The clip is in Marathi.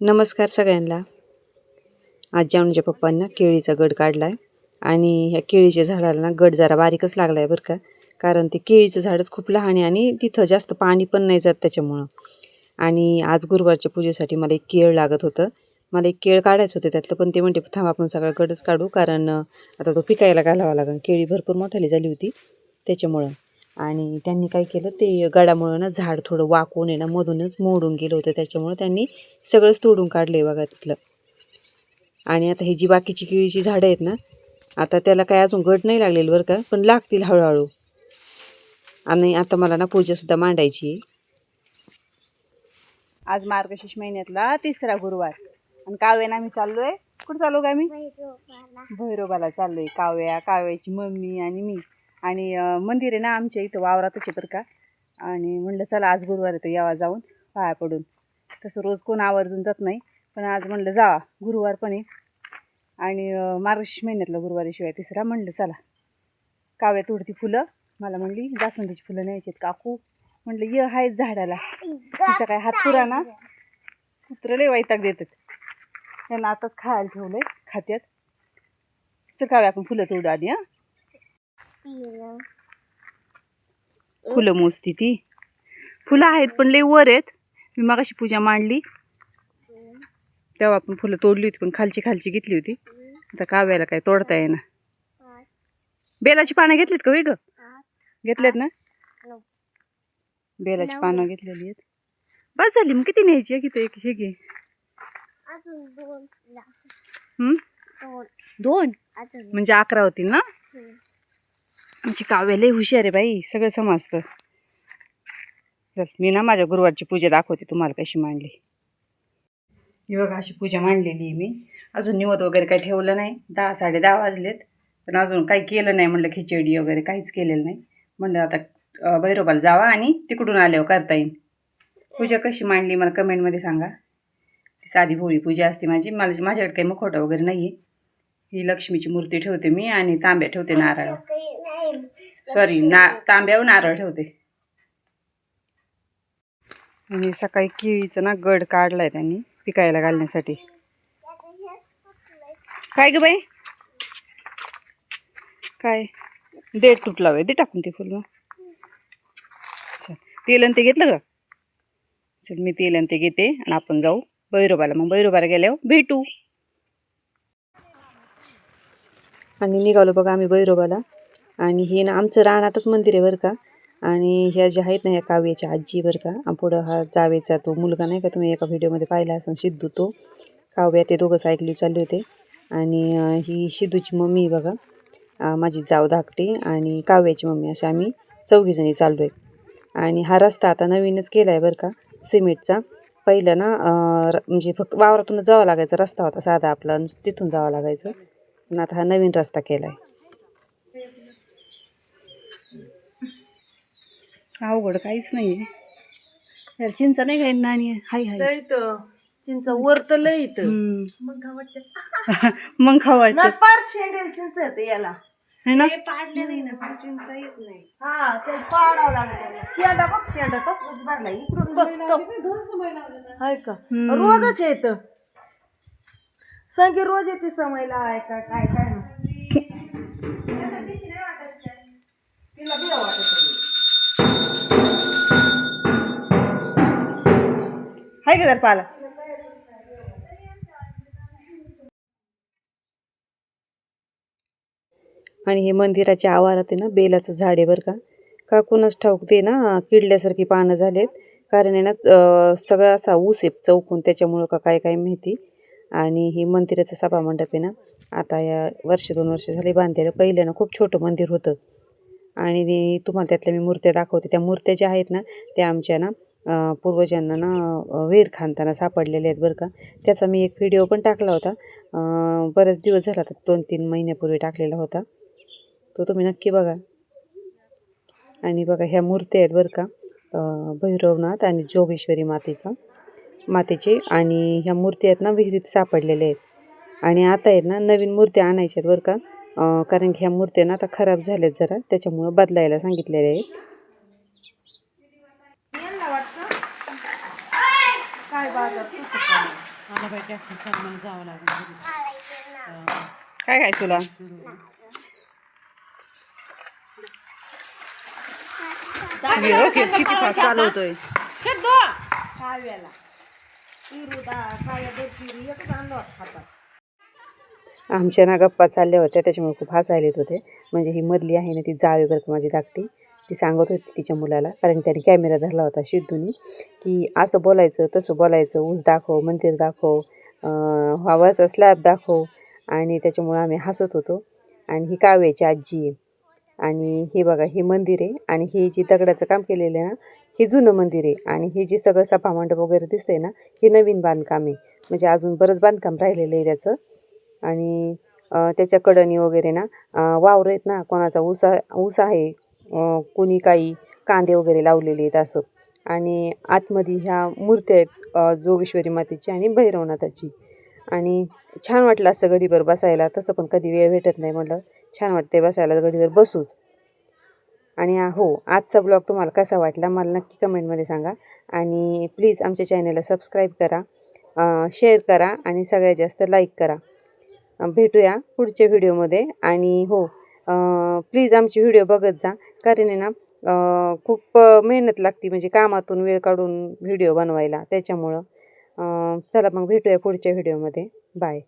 नमस्कार सगळ्यांना. आज जानूच्या पप्पांना केळीचा गड काढला आहे आणि ह्या केळीच्या झाडाला ना गड जरा बारीकच लागला आहे बरं का. कारण ते केळीचं झाडच खूप लहान आहे आणि तिथं जास्त पाणी पण नाही जात त्याच्यामुळं. आणि आज गुरुवारच्या पूजेसाठी मला एक केळ लागत होतं. मला एक केळ काढायचं होतं त्यातलं पण ते म्हणते थांब आपण सगळं गडच काढू. कारण आता तो पिकायला घालावा लागेल. केळी भरपूर मोठाली झाली होती त्याच्यामुळं. आणि त्यांनी काय केलं ते गडामुळं ना झाड थोडं वाकून आहे ना मधूनच मोडून गेलं होतं. त्याच्यामुळं त्यांनी सगळंच तोडून काढलं आहे बघा तिथलं. आणि आता ही जी बाकीची केळीची झाडं आहेत ना आता त्याला काय अजून गड नाही लागलेलं बरं का पण लागतील हळूहळू. आणि आता मला ना पूजासुद्धा मांडायची आज मार्गशीर्ष महिन्यातला तिसरा गुरुवार. आणि काव्यानं आम्ही चाललोय. कुठं चाललो का आम्ही? भैरोबाला चाललोय. काव्या काव्याची मम्मी आणि मी. आणि मंदिर आहे ना आमच्या इथं वावरातच आहे बरं का. आणि म्हणलं चला आज गुरुवार येतं तर यावा जाऊन पाया पडून. तसं रोज कोण आवर्जून जात नाही पण आज म्हणलं जा गुरुवार पण आहे. आणि मार्गशीर्ष महिन्यातला गुरुवारीशिवाय तिसरा म्हणलं चला काव्या तोडती फुलं. मला म्हणली जास्वंदीची फुलं न्यायची आहेत काकू. म्हणलं ये आहेत झाडाला. तिचा काय हात पुरा ना? कुत्र लय वैताग देतात. त्यांना आताच खायला ठेवलं आहे खात्यात. चल काव्या आपण फुलं तोडू आधी हां. फुलं मोजती ती. फुलं आहेत पण लय वर आहेत. मी मगाशी पूजा मांडली. तेव्हा आपण फुलं तोडली होती पण खालची खालची घेतली होती. आता काव्याला काय तोडता येईना. बेलाची पानं घेतलीत का वेग घेतलेत ना? बेलाची पानं घेतलेली आहेत. बस झाली मग किती न्यायची किती एक हे घे? दोन. म्हणजे अकरा होतील ना? आमची काव्य हुशार आहे बाई सगळं समजतं. चल मी ना माझ्या गुरुवारची पूजा दाखवते तुम्हाला कशी मांडली. ही बघा अशी पूजा मांडलेली आहे मी. अजून निवत वगैरे काही ठेवलं नाही. दहा साडे दहा वाजलेत. पण अजून काही केलं नाही म्हणलं खिचडी वगैरे काहीच केलेलं नाही. म्हणलं आता भैरोबाला जावा आणि तिकडून आल्यावर करता येईल. पूजा कशी मांडली मला कमेंटमध्ये सांगा. साधी भोळी पूजा असते माझी. मला माझ्याकडे काही मखोटा वगैरे नाही आहे ही लक्ष्मीची मूर्ती ठेवते मी आणि तांब्या ठेवते नारळ सॉरी ना तांब्यावर नारळ ठेवते. आणि सकाळी केळीचं ना गड काढलाय त्यांनी पिकायला घालण्यासाठी. काय ग बाई? काय? देठ तुटला बाई दे टाकून ते फुल मग. चल तेल आणि ते घेतलं का चल मी तेल आणि ते घेते आणि आपण जाऊ भैरोबाला. मग बैरोबाला गेल्यावर भेटू. आणि निघालो बघा आम्ही भैरोबाला. आणि हे ना आमचं रानातच मंदिर आहे बरं का. आणि ह्या ज्या आहेत ना ह्या काव्याच्या आजी बरं का. पुढं हा जावेचा तो मुलगा नाही का तुम्ही एका व्हिडिओमध्ये पाहिला असेल सिद्धू तो. काव्या ते दोघं सायकली चालले होते. आणि ही सिद्धूची मम्मी बघा. माझी जाव धाकटी आणि काव्याची मम्मी असे आम्ही चौघीजणी चाललो आहे आणि हा रस्ता आता नवीनच केला आहे बरं का सिमेंटचा. पहिलं ना र- म्हणजे फक्त वावरातूनच जावं लागायचा रस्ता होता साधा आपला तिथून जावं लागायचं. पण आता हा नवीन रस्ता केला आहे अवघड काहीच नाही आहे चिंच नाही काय नाणी हाय हाय? चिंच वर तर लय इथं. हम्म. मग वाटतं मग खाऊ वाटतं पार शेंडेल चिंच येते याला. है ना? पाडले नाही ना पण चिंच येत नाही. हा ते पाडावं लागतं शेंडा बघ शेंडा तो. भरला इकडून बघ तो. हाय का? हम्म. रोजच येत. संगी रोज येते समयला आहे का काय काय हाय का जर पाला आणि हे मंदिराच्या आवारात आहे ना बेलाचं झाड आहे बरं का. का कुणाच ठाऊक ते ना किडल्यासारखी पानं झालेत. कारण आहे ना सगळा असा ऊस आहे चौकून त्याच्यामुळं का काय काय माहिती. आणि हे मंदिराचं सभा मंडप आहे ना आता या वर्ष दोन वर्ष झाले बांधलेलं. पहिल्यानं ना खूप छोटं मंदिर होतं. आणि तुम्हाला त्यातल्या मी मूर्त्या दाखवते. त्या मूर्त्या ज्या आहेत ना त्या आमच्या ना पूर्वजांना ना विहीर खांदताना सापडलेले आहेत बरं का. त्याचा मी एक व्हिडिओ पण टाकला होता. बरेच दिवस झाला तर दोन तीन महिन्यापूर्वी टाकलेला होता. तो तुम्ही नक्की बघा. आणि बघा ह्या मूर्ती आहेत बरं का. भैरवनाथ आणि जोगेश्वरी मातेचा. मातेचे आणि ह्या मूर्ती आहेत ना विहिरीत सापडलेल्या आहेत. आणि आता आहेत ना नवीन मूर्त्या आणायच्या आहेत बरं का. कारण की ह्या मूर्त्या ना आता खराब झाल्यात जरा. त्याच्यामुळं बदलायला सांगितलेल्या आहेत. काय बाजार काय काय तुला? किती फास्ट चालवतोय. आमच्या ना गप्पा चालल्या होत्या त्याच्यामुळे खूप हसायला येत होते. म्हणजे ही मधली आहे ना ती जावे बरं का माझी धाकटी. ती सांगत होती तिच्या मुलाला. कारण त्याने कॅमेरा धरला होता शिद्धूनी की असं बोलायचं तसं बोलायचं ऊस दाखव मंदिर दाखव अं, हवाचा स्लॅब दाखव. आणि त्याच्यामुळं आम्ही हसत होतो. आणि ही काव्याची आजी आहे. आणि हे बघा हे मंदिर आहे. आणि हे जी दगडाचं काम केलेलं आहे ना हे जुनं मंदिर आहे. आणि हे जे सगळं सभा मंडप वगैरे दिसतंय ना हे नवीन बांधकाम आहे. म्हणजे अजून बरंच बांधकाम राहिलेलं आहे त्याचं. आणि त्याच्या कडणी वगैरे ना वावर आहेत ना कोणाचा ऊस ऊस आहे कोणी काही कांदे वगैरे लावलेले आहेत असं. आणि आतमध्ये ह्या मूर्त्या आहेत जोगेश्वरी मातेची आणि भैरवनाथाची. आणि छान वाटलं असं गडीवर बसायला. तसं पण कधी वेळ भेटत नाही म्हटलं. छान वाटते बसायला गडीवर बसूच. आणि हो आजचा ब्लॉग तुम्हाला कसा वाटला मला नक्की कमेंटमध्ये सांगा. आणि प्लीज आमच्या चॅनलला सबस्क्राईब करा शेअर करा आणि सगळ्यात जास्त लाईक करा. भेटूया पुढच्या व्हिडिओमध्ये. आणि हो प्लीज आमची व्हिडिओ बघत जा. कारण आहे ना खूप मेहनत लागते म्हणजे कामातून वेळ काढून व्हिडिओ बनवायला. त्याच्यामुळं चला मग भेटूया पुढच्या व्हिडिओमध्ये बाय